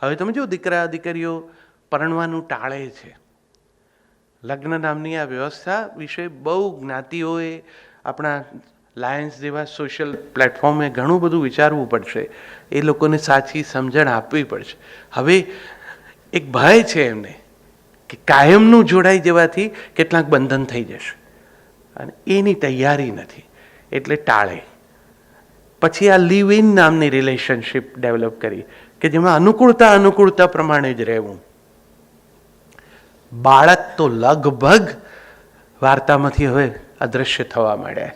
હવે તમે જો દીકરા દીકરીઓ પરણવાનું ટાળે છે. લગ્ન નામની આ વ્યવસ્થા વિશે બહુ જ્ઞાતિઓએ આપણા લાયન્સ જેવા સોશિયલ પ્લેટફોર્મે ઘણું બધું વિચારવું પડશે. એ લોકોને સાચી સમજણ આપવી પડશે. હવે એક ભય છે એમને કે કાયમનું જોડાઈ જવાથી કેટલાક બંધન થઈ જશે. અને એની તૈયારી નથી. એટલે ટાળે. પછી આ લીવ ઇન નામની રિલેશનશિપ ડેવલપ કરી. કે જેમાં અનુકૂળતા અનુકૂળતા પ્રમાણે જ રહેવું. બાળક તો લગભગ વાર્તામાંથી હવે અદૃશ્ય થવા માંડ્યા.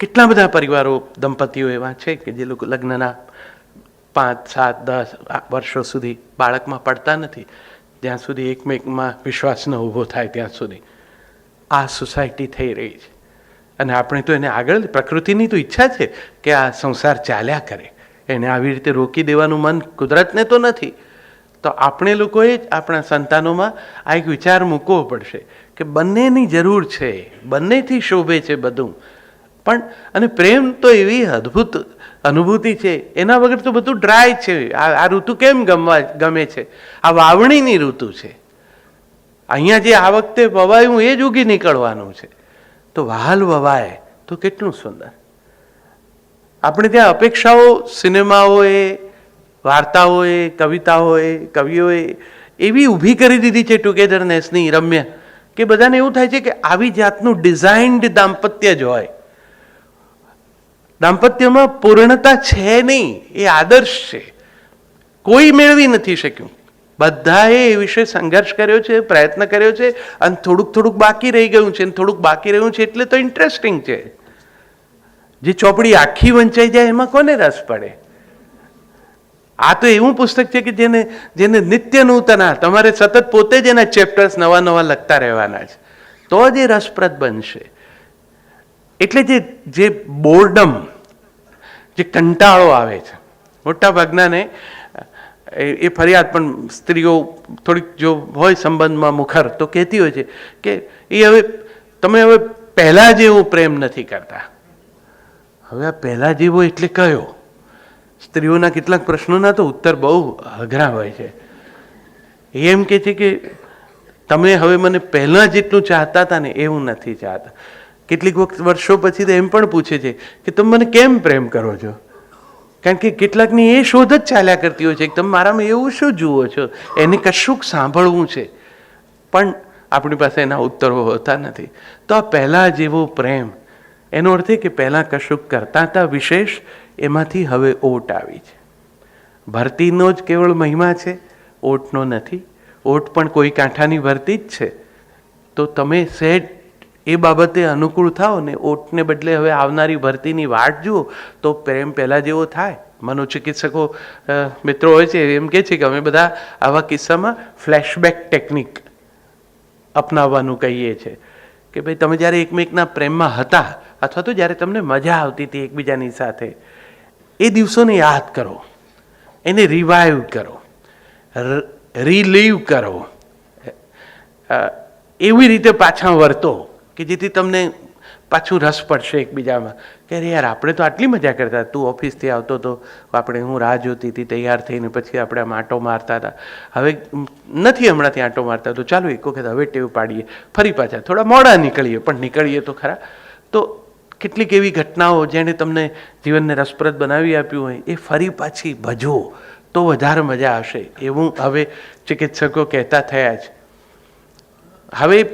કેટલા બધા પરિવારો દંપતીઓ એવા છે કે જે લોકો લગ્નના પાંચ, સાત, દસ વર્ષો સુધી બાળકમાં પડતા નથી. જ્યાં સુધી એકમેકમાં વિશ્વાસ ન ઊભો થાય ત્યાં સુધી. આ સોસાયટી થઈ રહી છે. અને આપણે તો એને આગળ, પ્રકૃતિની તો ઈચ્છા છે કે આ સંસાર ચાલ્યા કરે. એને આવી રીતે રોકી દેવાનું મન કુદરતને તો નથી. તો આપણે લોકોએ જ આપણા સંતાનોમાં આ એક વિચાર મૂકવો પડશે કે બંનેની જરૂર છે, બંનેથી શોભે છે બધું. પણ, અને પ્રેમ તો એવી અદ્ભુત અનુભૂતિ છે, એના વગર તો બધું ડ્રાય છે. આ ઋતુ કેમ ગમવા, ગમે છે? આ વાવણીની ઋતુ છે. અહીંયા જે આ વખતે વવાયું એ જ ઉગી નીકળવાનું છે. તો વહાલ વવાય તો કેટલું સુંદર. આપણે ત્યાં અપેક્ષાઓ સિનેમાઓએ, વાર્તાઓએ, કવિતાઓએ, કવિઓએ એવી ઊભી કરી દીધી છે ટુગેધરનેસની, રમ્ય, કે બધાને એવું થાય છે કે આવી જાતનું ડિઝાઇન્ડ દાંપત્ય જ હોય. દાંપત્યમાં પૂર્ણતા છે નહીં, એ આદર્શ છે. કોઈ મેળવી નથી શક્યું. બધાએ એ વિશે સંઘર્ષ કર્યો છે, પ્રયત્ન કર્યો છે, અને થોડુંક થોડુંક બાકી રહી ગયું છે, અને થોડુંક બાકી રહ્યું છે, એટલે તો ઇન્ટરેસ્ટિંગ છે. જે ચોપડી આખી વંચાઈ જાય, એમાં કોને રસ પડે? આ તો એવું પુસ્તક છે કે જેને જેને નિત્ય નૂતના તમારે સતત પોતે જ એના ચેપ્ટર્સ નવા નવા લખતા રહેવાના છે. તો જ એ રસપ્રદ બનશે. એટલે જે જે બોર્ડમ જે કંટાળો આવે છે. મોટા ભાગનાને એ ફરિયાદ પણ સ્ત્રીઓ થોડીક જો હોય સંબંધમાં મુખર, તો કહેતી હોય છે કે એ હવે તમે હવે પહેલાં જેવું પ્રેમ નથી કરતા. હવે આ પહેલાં જેવો એટલે કયો? સ્ત્રીઓના કેટલાક પ્રશ્નોના તો ઉત્તર બહુ અઘરા હોય છે. એમ કે છે કે તમે હવે મને પહેલાં જેટલું ચાહતા હતા ને એવું નથી ચાહતા. કેટલીક વખત વર્ષો પછી તો એમ પણ પૂછે છે કે તમે મને કેમ પ્રેમ કરો છો? કારણ કે કેટલાકની એ શોધ જ ચાલ્યા કરતી હોય છે કે તમે મારામાં એવું શું જુઓ છો? એને કશુંક સાંભળવું છે. પણ આપણી પાસે એના ઉત્તરો હોતા નથી. તો આ પહેલાં જેવો પ્રેમ એનો અર્થ એ કે પહેલાં કશુંક કરતા હતા વિશેષ, એમાંથી હવે ઓટ આવી છે. ભરતીનો જ કેવળ મહિમા છે, ઓટનો નથી. ઓટ પણ કોઈ કાંઠાની ભરતી જ છે. તો તમે સેટ એ બાબતે અનુકૂળ થાઓ ને ઓટને બદલે હવે આવનારી ભરતીની વાટ જુઓ, તો પ્રેમ પહેલાં જેવો થાય. મનોચિકિત્સકો મિત્રો હોય છે, એમ કહે છે કે અમે બધા આવા કિસ્સામાં ફ્લેશબેક ટેકનિક અપનાવવાનું કહીએ છીએ કે ભાઈ, તમે જ્યારે એકમેકના પ્રેમમાં હતા અથવા તો જ્યારે તમને મજા આવતી હતી એકબીજાની સાથે, એ દિવસોને યાદ કરો. એને રિવાઈવ કરો. રિલીવ કરો. એવી રીતે પાછા વર્તો કે જેથી તમને પાછું રસ પડશે એકબીજામાં. કે અરે યાર, આપણે તો આટલી મજા કરતા તું ઓફિસથી આવતો તો આપણે, હું રાહ જોતી હતી, તૈયાર થઈને પછી આપણે આમ આંટો મારતા હતા. હવે નથી હમણાંથી આંટો મારતા તો ચાલો એક વખત હવે ટેવ પાડીએ. ફરી પાછા થોડા મોડા નીકળીએ, પણ નીકળીએ તો ખરા. તો કેટલીક એવી ઘટનાઓ જેણે તમને જીવનને રસપ્રદ બનાવી આપ્યું હોય, એ ફરી પાછી ભજવો, તો વધારે મજા આવશે. એવું હવે ચિકિત્સકો કહેતા થયા છે. હવે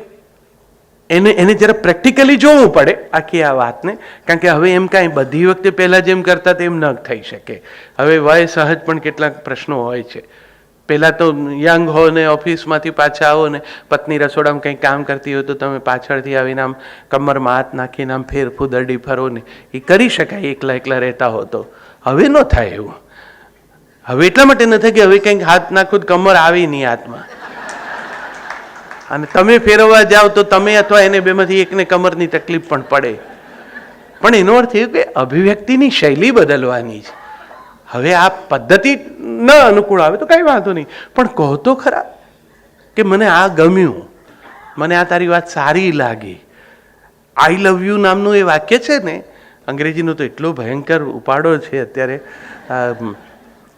એને એને જરા પ્રેક્ટિકલી જોવું પડે આખી આ વાતને, કારણ કે હવે એમ કાંઈ બધી વખતે પહેલાં જેમ કરતા તેમ ન થઈ શકે. હવે વય સહજ પણ કેટલાક પ્રશ્નો હોય છે. પહેલાં તો યંગ હો ને, ઓફિસમાંથી પાછા આવો ને, પત્ની રસોડામાં કંઈ કામ કરતી હોય તો તમે પાછળથી આવીને આમ કમરમાં હાથ નાખીને આમ ફેર ફૂદરડી ફરો ને, એ કરી શકાય, એકલા એકલા રહેતા હો તો. હવે ન થાય એવું. હવે એટલા માટે ન થાય કે હવે કંઈક હાથ નાખો તો કમર આવી નહીં હાથમાં. અને તમે ફેરવવા જાઓ તો તમે અથવા એને બેમાંથી એકને કમરની તકલીફ પણ પડે. પણ એનો અર્થ એ કે અભિવ્યક્તિની શૈલી બદલવાની છે. હવે આ પદ્ધતિ ન અનુકૂળ આવે તો કંઈ વાંધો નહીં. પણ કહો તો ખરા કે મને આ ગમ્યું. મને આ તારી વાત સારી લાગી. આઈ લવ યુ નામનું એ વાક્ય છે ને, અંગ્રેજીનો તો એટલો ભયંકર ઉપાડો છે અત્યારે.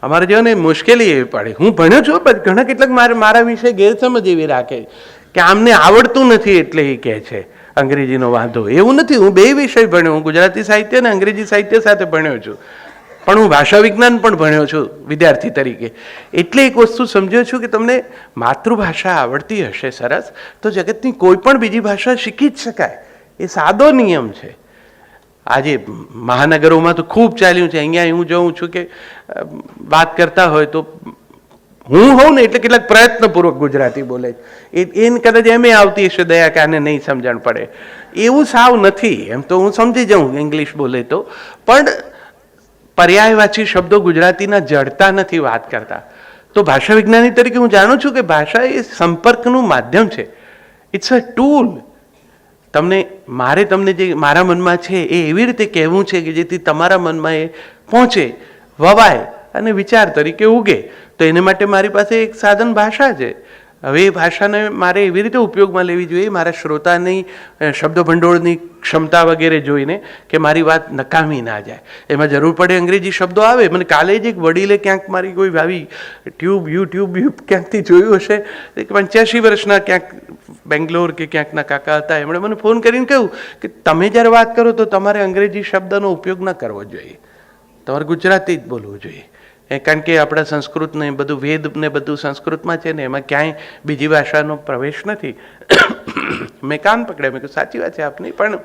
અમારે જેવાને મુશ્કેલી એવી પડે. હું ભણ્યો છું, પણ ઘણા કેટલાક મારે મારા વિશે ગેરસમજ એવી રાખે કે આમને આવડતું નથી એટલે એ કહે છે. અંગ્રેજીનો વાંધો. એવું નથી. હું બે વિષય ભણ્યો. હું ગુજરાતી સાહિત્ય અને અંગ્રેજી સાહિત્ય સાથે ભણ્યો છું. પણ હું ભાષા વિજ્ઞાન પણ ભણ્યો છું, વિદ્યાર્થી તરીકે. એટલે એક વસ્તુ સમજ્યો છું કે તમને માતૃભાષા આવડતી હશે સરસ, તો જગતની કોઈ પણ બીજી ભાષા શીખી જ શકાય. એ સાદો નિયમ છે. આજે મહાનગરોમાં તો ખૂબ ચાલ્યું છે. અહીંયા હું જોઉં છું કે વાત કરતા હોય તો હું હોઉં ને એટલે કેટલાક પ્રયત્નપૂર્વક ગુજરાતી બોલે એ, એને કદાચ એમ આવતી હશે દયા કે આને નહીં સમજણ પડે. એવું સાવ નથી. એમ તો હું સમજી જાઉં ઇંગ્લિશ બોલે તો. પણ પર્યાયવાચી શબ્દો ગુજરાતીના જડતા નથી વાત કરતા. તો ભાષા વિજ્ઞાની તરીકે હું જાણું છું કે ભાષા એ સંપર્કનું માધ્યમ છે. ઇટ્સ અ ટૂલ તમને, મારે તમને જે મારા મનમાં છે એ એવી રીતે કહેવું છે કે જેથી તમારા મનમાં એ પહોંચે, વવાય અને વિચાર તરીકે ઉગે. તો એને માટે મારી પાસે એક સાધન ભાષા છે. હવે એ ભાષાને મારે એવી રીતે ઉપયોગમાં લેવી જોઈએ, મારા શ્રોતાની શબ્દભંડોળની શબ્દ ભંડોળની ક્ષમતા વગેરે જોઈને કે મારી વાત નકામી ના જાય. એમાં જરૂર પડે અંગ્રેજી શબ્દો આવે. મને કાલે જ એક વડીલે ક્યાંક મારી કોઈ આવી ટ્યુબ, યુટ્યુબ યુબ ક્યાંકથી જોયું હશે. પંચ્યાસી વર્ષના ક્યાંક બેંગ્લોર કે ક્યાંકના કાકા હતા, એમણે મને ફોન કરીને કહ્યું કે તમે જ્યારે વાત કરો તો તમારે અંગ્રેજી શબ્દનો ઉપયોગ ન કરવો જોઈએ. તમારે ગુજરાતી જ બોલવું જોઈએ. એ કારણ કે આપણા સંસ્કૃત ને બધું વેદ ને બધું સંસ્કૃતમાં છે ને એમાં ક્યાંય બીજી ભાષાનો પ્રવેશ નથી. મેં કાન પકડ્યા, મેં કહ્યું સાચી વાત છે આપની, પણ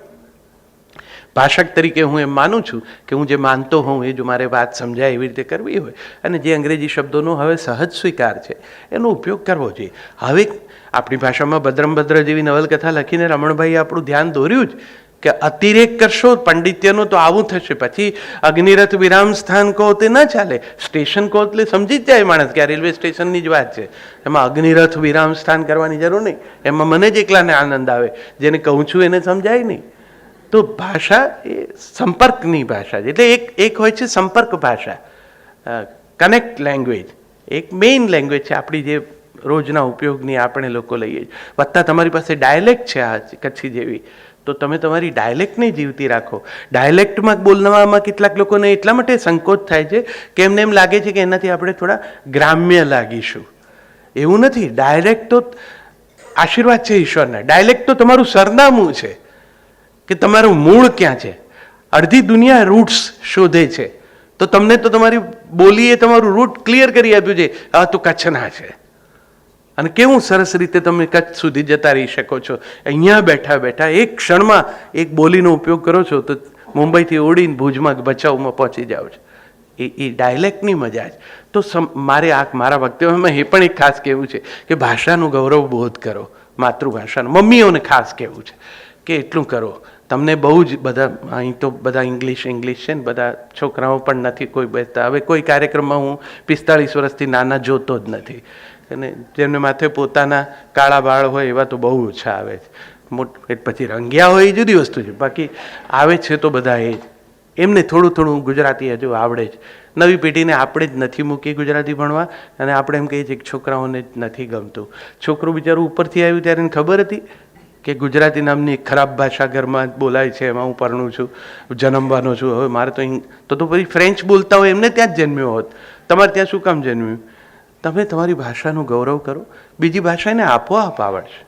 ભાષક તરીકે હું એમ માનું છું કે હું જે માનતો હોઉં એ જો મારે વાત સમજાય એવી રીતે કરવી હોય. અને જે અંગ્રેજી શબ્દોનો હવે સહજ સ્વીકાર છે, એનો ઉપયોગ કરવો જોઈએ. હવે આપણી ભાષામાં ભદ્રમ ભદ્ર જેવી નવલકથા લખીને રમણભાઈએ આપણું ધ્યાન દોર્યું જ. કે અતિરેક કરશો, પંડિત્યનું તો આવું થશે. પછી અગ્નિરથ વિરામ સ્થાન કહો તે ન ચાલે. સ્ટેશન કહો એટલે સમજી જ જાય માણસ કે આ રેલવે સ્ટેશનની જ વાત છે. એમાં અગ્નિરથ વિરામ સ્થાન કરવાની જરૂર નહીં. એમાં મને જ એકલાને આનંદ આવે. જેને કહું છું એને સમજાય નહીં. તો ભાષા એ સંપર્કની ભાષા એટલે એક એક હોય છે સંપર્ક ભાષા. કનેક્ટ લેંગ્વેજ એક મેઇન લેંગ્વેજ છે આપણી જે રોજના ઉપયોગની આપણે લોકો લઈએ વત્તા તમારી પાસે ડાયલેક્ટ છે આ કચ્છી જેવી. તો તમે તમારી ડાયલેક્ટને જીવતી રાખો. ડાયલેક્ટમાં બોલવામાં કેટલાક લોકોને એટલા માટે સંકોચ થાય છે કે એમને એમ લાગે છે કે એનાથી આપણે થોડા ગ્રામ્ય લાગીશું. એવું નથી. ડાયરેક્ટ તો આશીર્વાદ છે ઈશ્વરના. ડાયલેક્ટ તો તમારું સરનામું છે કે તમારું મૂળ ક્યાં છે? અડધી દુનિયા રૂટ્સ શોધે છે. તો તમને તો તમારી બોલીએ તમારું રૂટ ક્લિયર કરી આપ્યું છે. આ તો કચ્છના છે. અને કેવું સરસ રીતે તમે કચ્છ સુધી જતા રહી શકો છો. અહીંયા બેઠા બેઠા એક ક્ષણમાં એક બોલીનો ઉપયોગ કરો છો તો મુંબઈથી ઉડીને ભુજમાં ભચાઉમાં પહોંચી જાઓ છો. એ એ ડાયલેક્ટની મજા જ. તો મારે આ, મારા વક્તવ્યમાં એ પણ એક ખાસ કહેવું છે કે ભાષાનું ગૌરવ બોધ કરો, માતૃભાષાનું. મમ્મીઓને ખાસ કહેવું છે કે એટલું કરો. તમને બહુ જ બધા, અહીં તો બધા ઇંગ્લિશ ઇંગ્લિશ છે ને, બધા છોકરાઓ પણ નથી કોઈ બેસતા. હવે કોઈ કાર્યક્રમમાં હું પિસ્તાળીસ વર્ષથી નાના જોતો જ નથી. અને જેમને માથે પોતાના કાળા બાળ હોય એવા તો બહુ ઓછા આવે છે. પછી રંગ્યા હોય એ જુદી વસ્તુ છે. બાકી આવે છે તો બધા એ જ. એમને થોડું થોડું ગુજરાતી હજુ આવડે છે. નવી પેઢીને આપણે જ નથી મૂકી ગુજરાતી ભણવા અને આપણે એમ કહીએ છીએ કે છોકરાઓને જ નથી ગમતું. છોકરું બિચારું ઉપરથી આવ્યું ત્યારે એને ખબર હતી કે ગુજરાતી નામની ખરાબ ભાષા ઘરમાં બોલાય છે, એમાં હું પરણું છું, જન્મવાનો છું. હવે મારે તો તો તો પછી ફ્રેન્ચ બોલતા હોય એમને ત્યાં જ જન્મ્યો હોત. તમારે ત્યાં શું કામ જન્મ્યું? તમે તમારી ભાષાનું ગૌરવ કરો. બીજી ભાષા એને આપોઆપ આવડશે.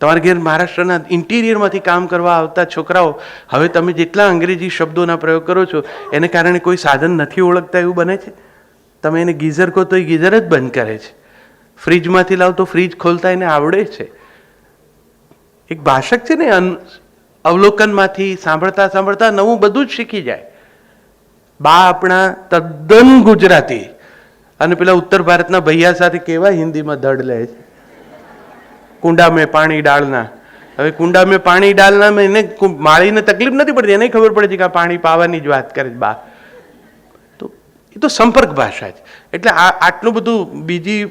તમારા ઘેર મહારાષ્ટ્રના ઇન્ટિરિયરમાંથી કામ કરવા આવતા છોકરાઓ, હવે તમે જેટલા અંગ્રેજી શબ્દોના પ્રયોગ કરો છો, એને કારણે કોઈ સાધન નથી ઓળખતા એવું બને છે? તમે એને ગીઝર કહો તો એ ગીઝર જ બંધ કરે છે. ફ્રીજમાંથી લાવ તો ફ્રીજ ખોલતા એને આવડે છે. એક ભાષક છે ને અવલોકનમાંથી સાંભળતા સાંભળતા નવું બધું જ શીખી જાય. બા આપણા તદ્દન ગુજરાતી. અને પેલા ઉત્તર ભારતના ભૈયા સાથે કેવા હિન્દીમાં ધડ લે છે? કુંડા મેં પાણી ડાળના. હવે કુંડા મેં પાણી ડાળના મેં એને માળીને તકલીફ નથી પડતી. એને ખબર પડે છે કે આ પાણી પાવાની જ વાત કરે છે બા. એ તો સંપર્ક ભાષા જ. એટલે આ, આટલું બધું બીજી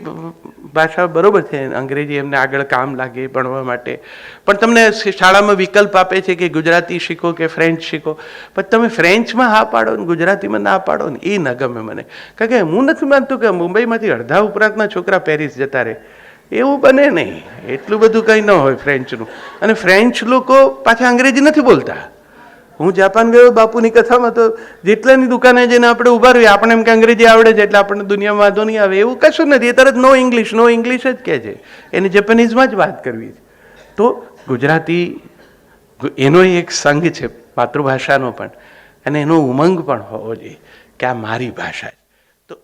ભાષા બરોબર છે, અંગ્રેજી એમને આગળ કામ લાગે ભણવા માટે. પણ તમને શાળામાં વિકલ્પ આપે છે કે ગુજરાતી શીખો કે ફ્રેન્ચ શીખો? પણ તમે ફ્રેન્ચમાં હા પાડો ને ગુજરાતીમાં ના પાડો ને, એ ન ગમે મને. કારણ કે હું નથી માનતું કે મુંબઈમાંથી અડધા ઉપરાંતના છોકરા પેરિસ જતા રહે. એવું બને નહીં. એટલું બધું કંઈ ન હોય ફ્રેન્ચનું. અને ફ્રેન્ચ લોકો પાછા અંગ્રેજી નથી બોલતા. હું જાપાન ગયો, બાપુની કથામાં તો જેટલાની દુકાને જઈને આપણે ઊભા રહીએ આપણે એમ કે અંગ્રેજી આવડે છે એટલે આપણને દુનિયામાં વાંધો નહીં આવે. એવું કશું નથી, એ તરત નો ઇંગ્લિશ નો ઇંગ્લિશ જ કહે છે. એને જેપનીઝમાં જ વાત કરવી છે. તો ગુજરાતી એનો એક સંઘ છે, માતૃભાષાનો પણ, અને એનો ઉમંગ પણ હોવો જોઈએ કે આ મારી ભાષા તો